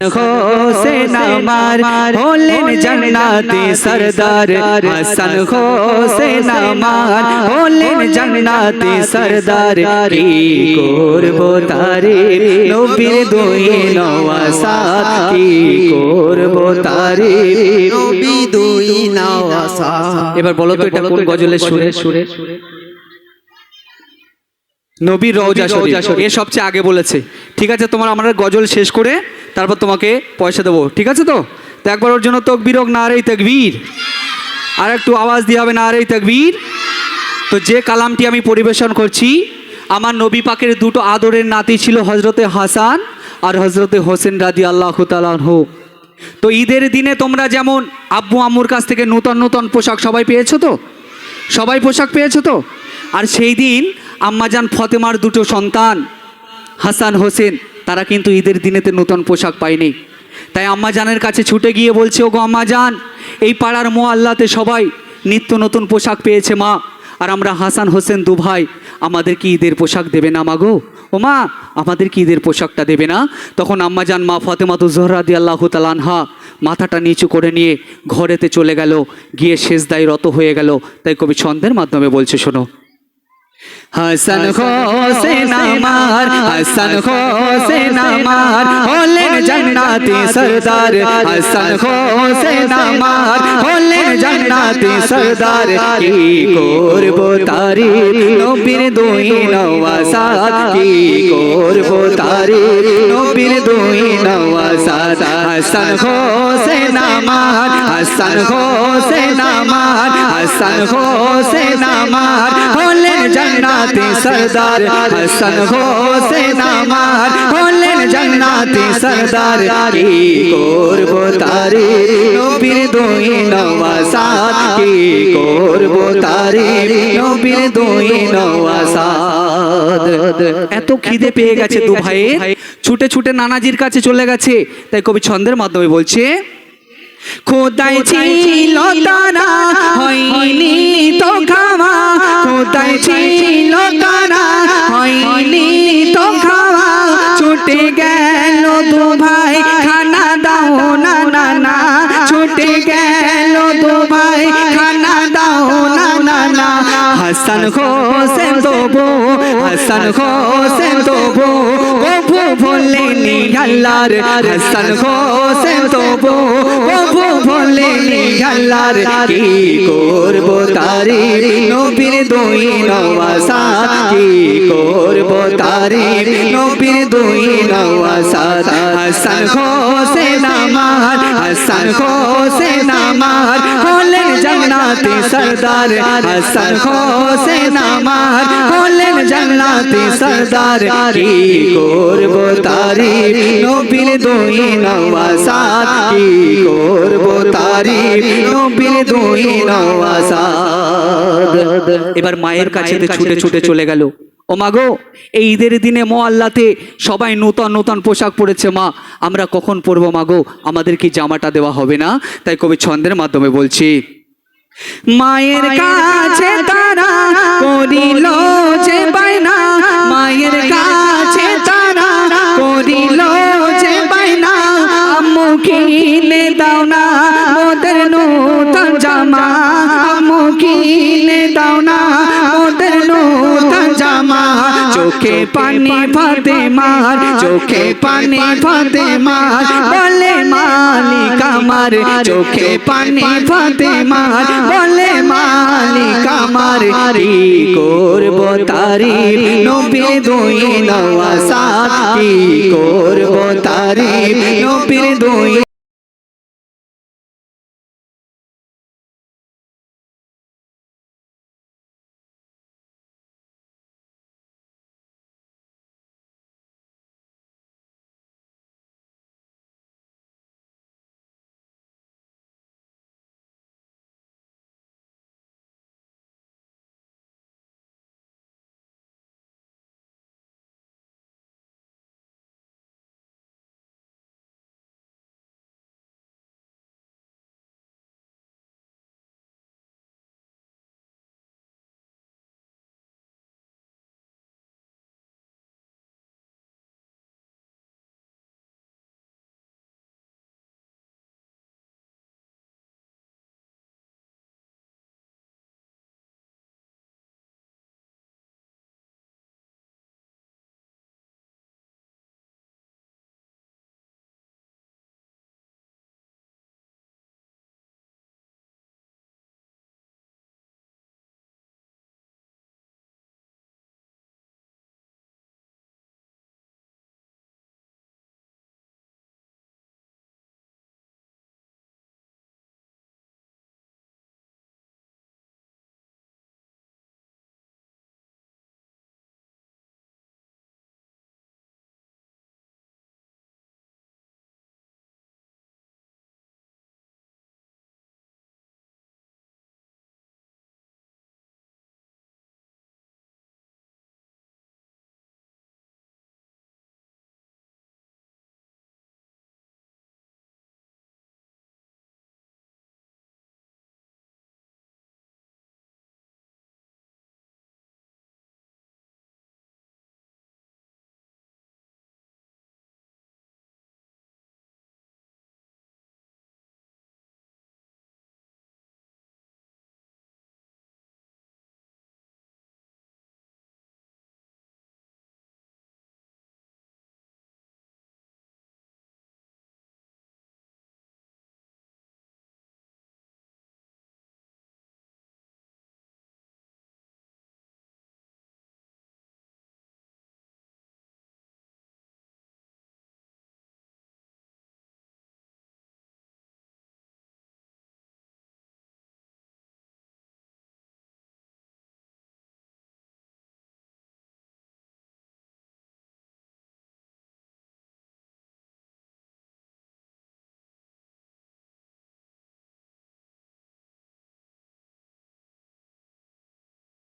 হোসেন আমার হলেন জান্নাতি সরদার। হাসান হোসেন আমার হলেন জান্নাতি সরদার। কি করব তারে? নবীর দুই নওয়াসাত। কি করব তারে? নবী দুই নওয়াসা এবার বলো তো এটা কোন গজলের সুরে? সুরে? নবীর রওজা শরীফ। এ সবচেয়ে আগে বলেছে। ঠিক আছে তোমার আমরা গজল শেষ করে তারপর তোমাকে পয়সা দেবো, ঠিক আছে তো? তো একবার ওর জন্য তকবির হোক, না রে তকবীর। আর একটু আওয়াজ দিয়ে হবে, না রে তকবীর। তো যে কালামটি আমি পরিবেশন করছি, আমার নবী পাকের দুটো আদরের নাতি ছিল হজরতে হাসান আর হজরতে হোসেন রাদি আল্লাহ হোক তো ঈদের দিনে তোমরা যেমন আব্বু আম্মুর কাছ থেকে নূতন নূতন পোশাক সবাই পেয়েছ তো? সবাই পোশাক পেয়েছ তো? আর সেই দিন আম্মাজান ফতেমার দুটো সন্তান, হাসান হোসেন তারা কিন্তু ঈদের দিনেতে নতুন পোশাক পায়নি। তাই আম্মাজানের কাছে ছুটে গিয়ে বলছে, ওগো আম্মাজান, এই পাড়ার মো আল্লাতে সবাই নিত্য নতুন পোশাক পেয়েছে মা। আর আমরা হাসান হোসেন দু ভাই আমাদের কি ঈদের পোশাক দেবে না মা গো? ও মা, আমাদের কি ঈদের পোশাকটা দেবে না? তখন আম্মাজান মা ফতেমাতু জহরা দি আল্লাহ তালানহা মাথাটা নিচু করে নিয়ে ঘরেতে চলে গেল, গিয়ে শেষদায় রত হয়ে গেল। তাই কবি ছন্দের মাধ্যমে বলছে, শোনো হাসান হোসেন আমার হাসান হোসেন আমার হলেন জান্নাতি সরদার হাসান হোসেন আমার হলেন জান্নাতি সরদার কি করব তারি নবীর দুই নওয়াসাত কি করব তারি নবীর দুই নওয়াসাত হাসান হোসেন আমার হাসান হোসেন আমার, হাসান হোসেন আমার, হলেন জান্নাতি সরদার। হাসান হোসেন আমার, হলেন জান্নাতি সরদার। কি করব তারি নবীর দুই নওয়াসাত? কি করব তারি নবীর দুই নওয়াসাত? এত খিদে পেয়ে গেছে দু ভাইয়ের। ছুটে ছুটে নানাজির কাছে চলে গেছে। তাই কবি ছন্দের মাধ্যমে বলছে খোদাই ছিল তারা হয়নি তো খাওয়া। খোদাই ছিল তারা হয়নি তো খাওয়া। ছুটে গেল হাসান হোসেন দেবো হাসান হোসেন দেবো কবু ভোলেনি আল্লাহর হাসান হোসেন দেবো কবু ভোলেনি আল্লাহর কি করব তারি নবীর দুই নওয়াসাত কি করব তারি নবীর দুই নওয়াসাত হাসান হোসেন আমার হাসান হোসেন আমার হলেন জান্নাতি সরদার হাসান হোসেন আমার হলেন জান্নাতি সরদার। কি করব তারি নবীর দুই নওয়াসাত? কি করব তারি নবীর দুই নওয়াসাত? এবার মায়ের কাছে ছুটে ছুটে চলে গেল। ও মা গো, এই ঈদের দিনে মো আল্লাতে সবাই নূতন নূতন পোশাক পরেছে মা। আমরা কখন পরবো মা গো? আমাদের কি জামাটা দেওয়া হবে না? তাই কবি ছন্দের মাধ্যমে বলছি মায়ের কাছে তারা করিল যে বাইনা মায়ের কাছে তারা করিল যে বাইনা আম্মু কিনে দাও না মোদের নূতন জামা। আম্মু কিনে দাও না মোদের নূতন জামা। চোখে পানি ফাতে মার চোখে পানি ফাতে মার বলে মালিক আমার চোখে পানি ফাতে মার বলে মালিক আমার কি করব তারি নবীর দুই নওয়াসাত কি করব তারি নবীর দুই